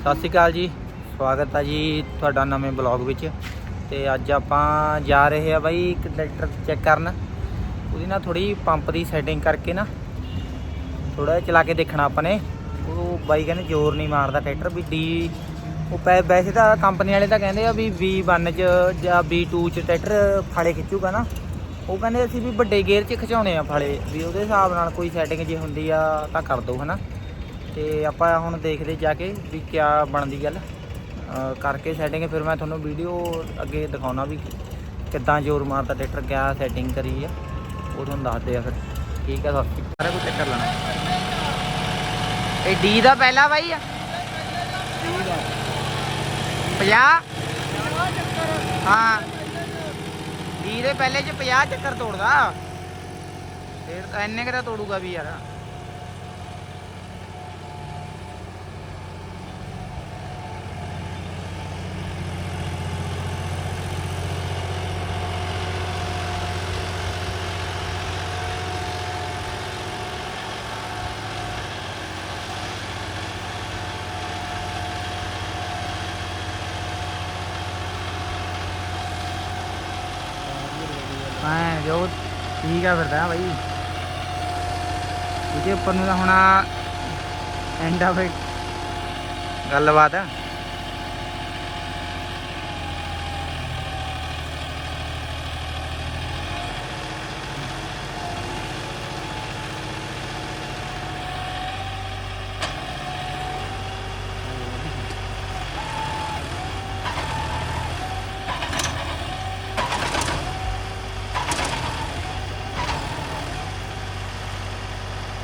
ਸਤਿ ਸ਼੍ਰੀ ਅਕਾਲ ਜੀ। ਸਵਾਗਤ ਹੈ ਜੀ ਤੁਹਾਡਾ ਨਵੇਂ ਬਲੌਗ ਵਿੱਚ। ਤੇ ਅੱਜ ਆਪਾਂ ਜਾ ਰਹੇ ਆ ਬਾਈ ਇੱਕ ਟਰੈਕਟਰ ਚੈੱਕ ਕਰਨ। ਉਹਦੀ ਨਾ ਥੋੜੀ ਪੰਪ ਦੀ ਸੈਟਿੰਗ ਕਰਕੇ ਨਾ ਥੋੜਾ ਜਿਹਾ ਚਲਾ ਕੇ ਦੇਖਣਾ ਆਪਾਂ ਨੇ। ਉਹ ਬਾਈ ਕਹਿੰਦੇ ਜ਼ੋਰ ਨਹੀਂ ਮਾਰਦਾ ਟਰੈਕਟਰ ਵੀ ਡੀ ਉਹ ਪੈ ਵੈਸੇ ਤਾਂ ਕੰਪਨੀ ਵਾਲੇ ਤਾਂ ਕਹਿੰਦੇ ਆ ਵੀ V1 ਚ ਜਾਂ V2 ਚ ਟਰੈਕਟਰ ਫਾਲੇ ਖਿੱਚੂਗਾ ਨਾ। ਉਹ ਕਹਿੰਦੇ ਅਸੀਂ ਵੀ ਵੱਡੇ ਗੇਅਰ 'ਚ ਖਿਚਾਉਣੇ ਆ ਫਾਲੇ ਵੀ ਉਹਦੇ ਹਿਸਾਬ ਨਾਲ ਕੋਈ ਸੈਟਿੰਗ ਜੇ ਹੁੰਦੀ ਆ ਤਾਂ ਕਰ ਦਿਓ ਹਨਾ। ਤੇ ਆਪਾਂ ਹੁਣ ਦੇਖਦੇ ਜਾ ਕੇ ਵੀ ਕਿਆ ਬਣਦੀ ਗੱਲ। ਕਰਕੇ ਸੈਟਿੰਗ ਫਿਰ ਮੈਂ ਤੁਹਾਨੂੰ ਵੀਡੀਓ ਅੱਗੇ ਦਿਖਾਉਣਾ ਵੀ ਕਿੱਦਾਂ ਜ਼ੋਰ ਮਾਰਦਾ ਟਰੈਕਟਰ ਕਿਆ ਸੈਟਿੰਗ ਕਰੀ ਆ। ਉਹ ਤੁਹਾਨੂੰ ਦੱਸਦੇ ਆ ਫਿਰ। ਠੀਕ ਆ ਸਭ ਸਾਰਾ ਕੁਝ ਚੈੱਕ ਕਰ ਲੈਣਾ। ਇਹ ਡੀ ਦਾ ਪਹਿਲਾ ਬਾਈ ਆ। 50 ਹਾਂ। ਡੀ ਦੇ ਪਹਿਲੇ ਚ 50 ਚੱਕਰ ਤੋੜਦਾ। ਫਿਰ ਇੰਨੇ ਕਿਤੇ ਤੋੜੂਗਾ ਵੀ ਯਾਰ। ਹਾਂ ਜੋ ਠੀਕ ਆ ਫਿਰਦਾ ਬਾਈ। ਇਹਦੇ ਉੱਪਰ ਨੂੰ ਤਾਂ ਹੁਣ ਐਂਡ ਆਫ ਫੇ ਗੱਲਬਾਤ। ਆ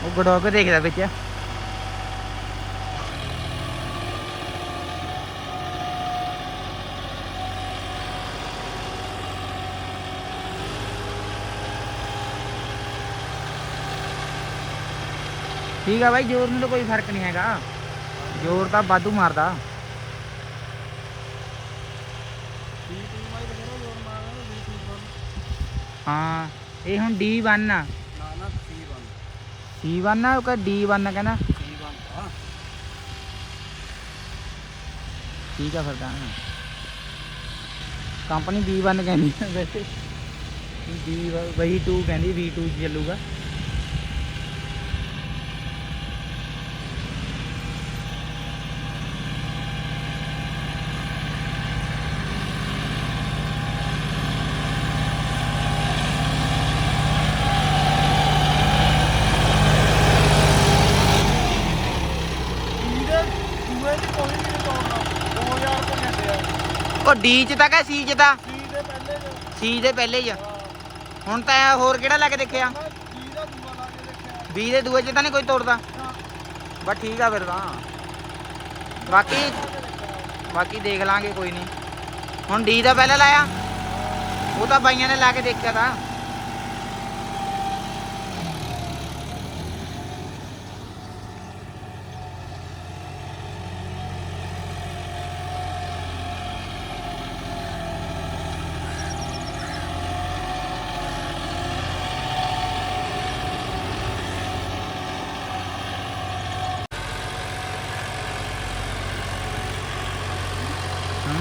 ਉਹ ਗੜੋਕ ਦੇਖਦਾ ਵਿੱਚ। ਠੀਕ ਆ ਬਾਈ, ਜ਼ੋਰ ਨੂੰ ਤਾਂ ਕੋਈ ਫ਼ਰਕ ਨਹੀਂ ਹੈਗਾ। ਜ਼ੋਰ ਤਾਂ ਵਾਧੂ ਮਾਰਦਾ। ਹਾਂ, ਇਹ ਹੁਣ D1 ਆ। ਨਾ ਨਾ C1 C1 ਆ ਉਹ ਕਹ D1 ਕਹਿੰਦਾ? C1 ਆ ਠੀਕ ਆ ਫਿਰ ਤਾਂ। ਕੰਪਨੀ B1 ਕਹਿੰਦੀ ਵੈਸੇ। B ਵਹੀ 2 ਕਹਿੰਦੀ V2 ਚ ਚੱਲੂਗਾ ਇਹਦੇ ਦੂਏ ਚ ਕੋਈ ਨਹੀਂ ਤੋੜਨਾ 2000 ਰੁਪਏ ਲੈਂਦੇ D ਚ ਤਾਂ ਕਹ C ਚ ਤਾਂ। C ਦੇ ਪਹਿਲੇ ਚ। ਦੇ ਪਹਿਲੇ ਹੁਣ ਤਾਂ ਇਹ ਹੋਰ ਕਿਹੜਾ ਲੈ ਕੇ ਦੇਖਿਆ? ਮੈਂ C ਦਾ ਦੂਆ ਲਾ ਕੇ ਦੇਖਿਆ। B ਦੇ ਦੂਏ ਚ ਤਾਂ ਨਹੀਂ ਕੋਈ ਤੋੜਦਾ। ਨਾ ਬਸ ਠੀਕ ਆ ਫਿਰ ਤਾਂ। ਬਾਕੀ ਬਾਕੀ ਦੇਖ ਲਾਂਗੇ ਕੋਈ ਨਹੀਂ। ਹੁਣ D ਦਾ ਪਹਿਲਾਂ ਲਾਇਆ। ਉਹ ਤਾਂ ਬਾਈਆਂ ਨੇ ਲਾ ਕੇ ਦੇਖਿਆ ਤਾਂ ਹੂੰ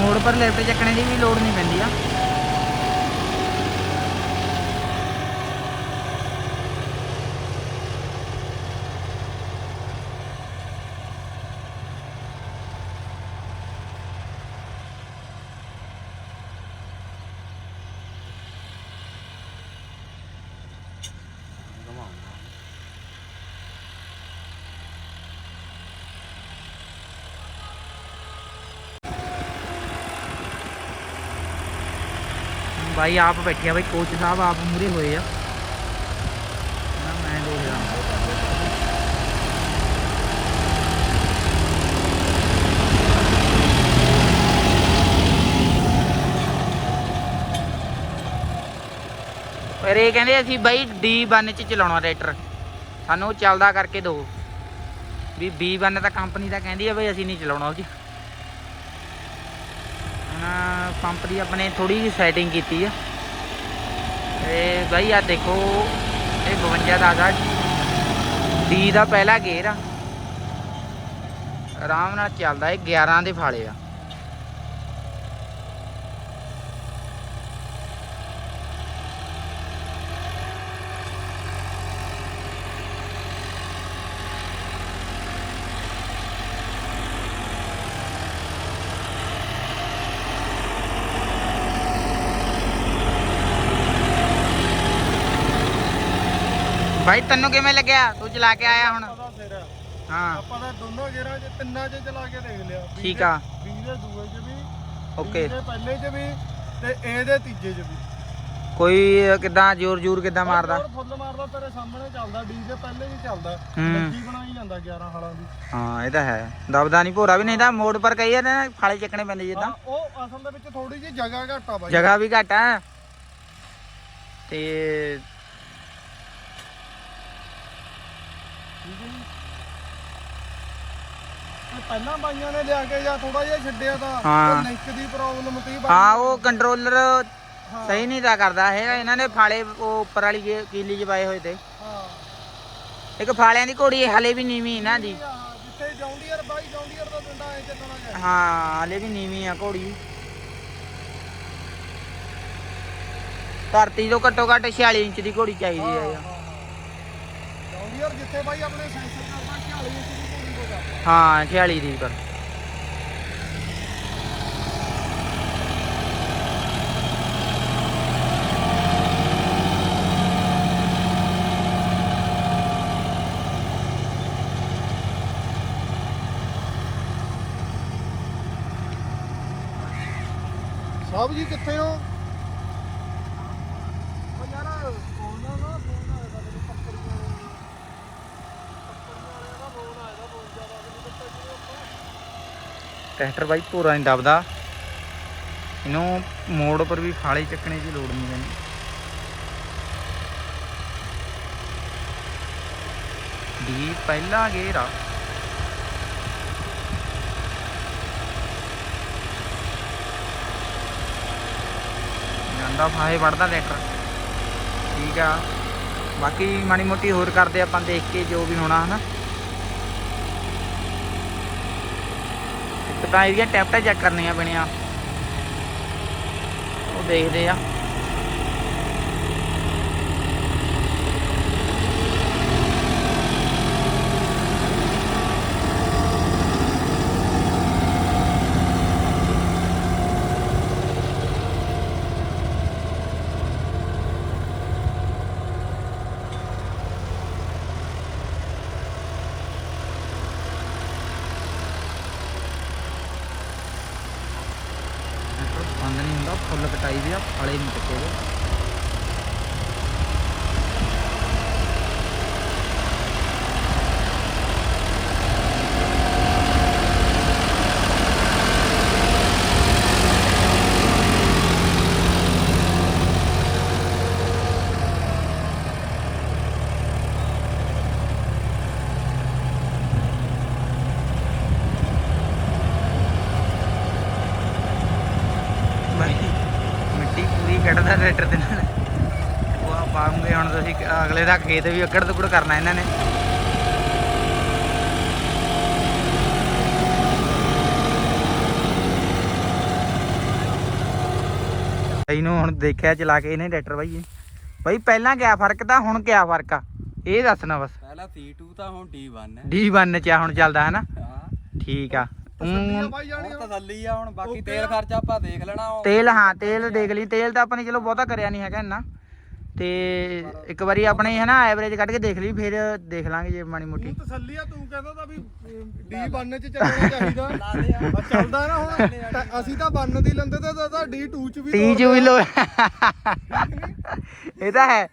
ਹੋਰ ਨਹੀਂ ਮੋੜ ਪਰ ਲੈਫਟ ਚੱਕਣੇ ਦੀ ਵੀ ਲੋੜ ਨਹੀਂ ਪੈਂਦੀ ਆ। ਬਾਈ ਆਪ ਬੈਠਿਆ ਬਾਈ ਕੋਚ ਸਾਹਿਬ ਆਪ ਮੂਰੇ ਹੋਏ ਆ। ਮੈਂ ਪਰ ਇਹ ਕਹਿੰਦੇ ਅਸੀਂ ਬਾਈ D1 ਚ ਚਲਾਉਣਾ ਟਰੈਕਟਰ ਸਾਨੂੰ ਚੱਲਦਾ ਕਰਕੇ ਦਿਓ ਵੀ B1 ਤਾਂ ਕੰਪਨੀ ਤਾਂ ਕਹਿੰਦੀ ਆ ਬਈ ਅਸੀਂ ਨਹੀਂ ਚਲਾਉਣਾ ਉਹ ਜੀ ਹੁਣ ਪੰਪ ਦੀ ਆਪਣੇ ਥੋੜੀ ਜਿਹੀ ਸੈਟਿੰਗ ਕੀਤੀ ਆ। ਤੇ ਬਾਈ ਆ ਦੇਖੋ, ਇਹ 52 ਦਾ ਦਾ ਡੀ ਦਾ ਪਹਿਲਾ ਗੇਅਰ ਆ। ਆਰਾਮ ਨਾਲ ਚੱਲਦਾ ਇਹ 11 ਦੇ ਫਾਲੇ ਆ। ਬਾਈ ਤੈਨੂੰ ਕਿਵੇਂ ਲੱਗਿਆ? ਤੂੰ ਚਲਾ ਕੇ ਆਇਆ ਹੁਣ? ਪਤਾ ਸਿਰ ਆ। ਹਾਂ। ਆਪਾਂ ਤਾਂ ਦੋਨੋਂ ਗੇਰਾਂ 'ਚ ਤਿੰਨਾਂ 'ਚ ਚਲਾ ਕੇ ਦੇਖ ਲਿਆ। ਵੀਹ ਠੀਕ ਦੇ- ਆ। ਵੀਹ ਦੇ ਦੂਏ 'ਚ ਵੀ ਓਕੇ। ਵੀਹ ਦੇ ਪਹਿਲੇ 'ਚ ਵੀ ਤੇ ਇਹਦੇ ਤੀਜੇ 'ਚ ਵੀ। ਕੋਈ ਕਿਦਾਂ ਜ਼ੋਰ ਜ਼ੋਰ ਕਿਦਾਂ ਮਾਰਦਾ? ਹੋਰ ਫੁੱਲ ਮਾਰਦਾ ਤੇਰੇ ਸਾਹਮਣੇ ਚੱਲਦਾ ਡੀ ਦੇ ਪਹਿਲੇ ਵੀ ਚੱਲਦਾ। ਹੂੰ। ਲੱਗੀ ਬਣਾਈ ਜਾਂਦਾ 11 ਹਾਲਾਂ ਦੀ। ਹਾਂ ਇਹ ਤਾਂ ਹੈ। ਦਬਦਾ ਨਹੀਂ ਭੋਰਾ ਵੀ ਨਹੀਂ ਤਾਂ ਮੋੜ ਪਰ ਕਈ ਆ ਨਾ ਫਾਲੇ ਚੱਕਣੇ ਪੈਂਦੇ ਜਿੱਦਾਂ। ਹਾਂ, ਉਹ ਅਸਲ ਦੇ ਵਿੱਚ ਥੋੜੀ ਜਿਹੀ ਜਗ੍ਹਾ ਘੱਟ ਆ ਬਾਈ। ਜਗ੍ਹਾ ਵੀ ਘੱਟ ਆ। ਤੇ ਠੀਕ ਹੈ ਜੀ ਇਹ ਪਹਿਲਾਂ ਬਾਈਆਂ ਨੇ ਲਿਆ ਕੇ ਜਾਂ ਥੋੜਾ ਜਿਹਾ ਛੱਡਿਆ ਤਾਂ ਹਾਂ। ਲਿੰਕ ਦੀ ਪ੍ਰੋਬਲਮ ਤੀ ਬਾਈ। ਹਾਂ ਉਹ ਕੰਟਰੋਲਰ ਹਾਂ, ਸਹੀ ਨਹੀਂ ਤਾਂ ਕਰਦਾ ਹੈਗਾ ਇਹਨਾਂ ਨੇ ਫਾਲੇ ਉਹ ਉੱਪਰ ਵਾਲੀ ਜੇ ਕੀਲੀ ਚ ਪਾਏ ਹੋਏ ਤੇ। ਹਾਂ। ਇੱਕ ਫਾਲਿਆਂ ਦੀ ਘੋੜੀ ਹਲੇ ਵੀ ਨੀਵੀਂ ਹਾਂ, ਜਿੱਥੇ ਜੌਂਡੀਅਰ ਬਾਈ ਜੌਂਡੀਅਰ ਦਾ ਡੰਡਾ ਐ ਚੱਲਣਾ ਚਾਹੀਦਾ ਹਾਂ ਹਲੇ ਵੀ ਨੀਵੀਂ ਆ ਘੋੜੀ। ਧਰਤੀ ਤੋਂ ਘੱਟੋ ਘੱਟ 46 ਇੰਚ ਦੀ ਘੋੜੀ ਚਾਹੀਦੀ ਹੈ ਯਾਰ। ਜੌਂਡੀਅਰ ਜਿੱਥੇ ਬਾਈ ਆਪਣੇ ਸੈਂਸਰ ਕਰਦਾ 40 ਇੰਚ ਦੀ ਘੋੜੀ ਹੋ ਜਾਂਦਾ ਹਾਂ 46 ਦੀ ਪਰ। ਸਾਹਿਬ ਜੀ ਕਿੱਥੇ ਹੋ ਉਹ ਯਾਰ ਫੋਨ ਨਾ ਨਾ ਫੋਨ ਆਇਆ ਤਾਂ ਮੈਨੂੰ ਪੱਕੜੀਆਂ ਪੱਕੜੀਆਂ ਵਾਲੇ ਦਾ ਫੋਨ ਆਇਆ ਤਾਂ ਬਹੁਤ ਜ਼ਿਆਦਾ ਮੈਨੂੰ ਪਤਾ ਕਿਉਂ ਆਪਾਂ ਟਰੈਕਟਰ ਬਾਈ ਪੂਰਾ ਨਹੀਂ ਦਬਦਾ। ਇਹਨੂੰ ਮੋੜ ਉੱਪਰ ਵੀ ਫਾਲੇ ਚੱਕਣੇ ਦੀ ਲੋੜ ਨਹੀਂ ਪੈਂਦੀ। ਦੀ ਪਹਿਲਾ ਗੇਰ ਆ। ਜਾਂਦਾ ਫਾਹੇ ਵੜਦਾ ਟਰੈਕਟਰ। ਠੀਕ ਆ। ਬਾਕੀ ਮਾੜੀ ਮੋਟੀ ਹੋਰ ਕਰਦੇ ਆਪਾਂ ਦੇਖ ਕੇ ਜੋ ਵੀ ਹੋਣਾ, ਹਨਾ। ਇੱਕ ਇਹਦੀਆਂ ਟੈਪਟਾਂ ਚੈੱਕ ਕਰਨੀਆਂ ਪੈਣੀਆਂ। ਉਹ ਦੇਖਦੇ ਆ ਟਰੈਕਟਰ ਬੰਦ ਨਹੀਂ ਹੁੰਦਾ ਫੁੱਲ ਕਟਾਈ ਵੀ ਆ ਫਾਲੇ ਨਹੀਂ ਚੱਕੇ ਹੋਏ ਬਾਈ ਮਿੱਟੀ ਕੱਢਦਾ ਟਰੈਕਟਰ ਦੇ ਨਾਲ ਉਹ ਪਾਉਂਗੇ ਹੁਣ ਤੁਸੀਂ ਅਗਲੇ ਦਾ ਖੇਤ ਵੀ ਅੱਕੜ ਤੁਕੜ ਕਰਨਾ ਇਹਨਾਂ ਨੇ। ਬਾਈ ਨੂੰ ਹੁਣ ਦੇਖਿਆ ਚਲਾ ਕੇ ਇਹਨੇ ਟਰੈਕਟਰ ਬਾਈ ਬਾਈ ਪਹਿਲਾਂ ਕਿਆ ਫ਼ਰਕ ਤਾਂ ਹੁਣ ਕਿਆ ਫ਼ਰਕ ਆ? ਇਹ ਦੱਸਣਾ ਬਸ। ਪਹਿਲਾਂ C2 ਤਾਂ ਹੁਣ D1 ਹੈ। D1 ਚ ਆ ਹੁਣ ਚੱਲਦਾ ਹੈ ਨਾ? ਠੀਕ ਆ। ਤਸੱਲੀ ਆ ਊਂ ਬਾਈ ਜਾਣੀ ਹੁਣ। ਤਸੱਲੀ ਆ ਹੁਣ ਬਾਕੀ ਓਕੇ ਤੇਲ ਆ। ਖਰਚਾ ਆਪਾਂ ਦੇਖ ਲੈਣਾ ਉਹ ਤੇਲ ਹਾਂ ਤੇਲ ਦੇਖ ਲਈ। ਤੇਲ ਤਾਂ ਆਪਾਂ ਨੇ ਚਲੋ ਬਹੁਤਾ ਕਰਿਆ ਨਹੀਂ ਹੈਗਾ ਇੰਨਾ। ਤੇ ਇੱਕ ਵਾਰੀ ਆਪਣੇ ਹੈ ਨਾ ਐਵਰੇਜ ਕੱਢ ਕੇ ਦੇਖ ਲਈ ਫਿਰ ਦੇਖ ਲਾਂਗੇ ਜੇ ਮਾੜੀ ਮੋਟੀ। ਤੂੰ ਤਸੱਲੀ ਆ ਤੂੰ ਕਹਿੰਦਾ ਤਾਂ ਵੀ ਡੀ ਬੰਨ ਚ ਚੱਲਣਾ ਚਾਹੀਦਾ। ਲਾ ਦੇ ਆ। ਆ ਚੱਲਦਾ ਨਾ ਹੁਣ। ਤਾਂ ਅਸੀਂ ਤਾਂ ਬੰਨ ਦੀ ਲੰਦੇ ਤੇ ਤਾਂ ਡੀ 2 ਚ ਵੀ 30 ਚ ਵੀ ਲੋ ਇਹ ਤਾਂ ਹੈ।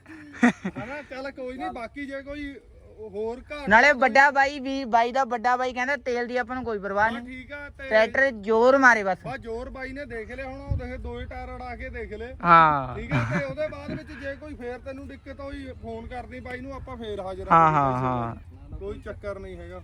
ਹਨਾ ਚੱਲ ਕੋਈ ਨਹੀਂ ਬਾਕੀ ਜੇ ਕੋਈ ਹੋਰ ਨਾਲੇ ਵੱਡਾ ਬਾਈ ਵੀ ਬਾਈ ਦਾ ਵੱਡਾ ਬਾਈ ਕਹਿੰਦਾ ਤੇਲ ਦੀ ਆਪਾਂ ਨੂੰ ਕੋਈ ਪਰਵਾਹ ਹਾਂ, ਨਹੀਂ। ਠੀਕ ਆ ਤੇ ਟਰੈਕਟਰ ਜ਼ੋਰ ਮਾਰੇ ਬਸ। ਬਾ ਜੋਰ ਬਾਈ ਨੇ ਦੇਖ ਲਿਆ ਹੁਣ ਉਹ ਦੇਖ ਦੋਏ ਟਾਇਰ ਅੜਾ ਕੇ ਦੇਖ ਲੈ ਹਾਂ। ਠੀਕ ਹੈ ਤੇ ਉਹਦੇ ਬਾਅਦ ਵਿੱਚ ਜੇ ਕੋਈ ਫੇਰ ਤੈਨੂੰ ਦਿੱਕਤ ਹੋਈ ਫੋਨ ਕਰਦੀ ਬਾਈ ਨੂੰ ਆਪਾਂ ਫੇਰ ਹਾਜ਼ਰ ਹਾਂ ਆ ਹਾਂ ਹਾਂ। ਕੋਈ ਚੱਕਰ ਨਹੀਂ ਹੈਗਾ।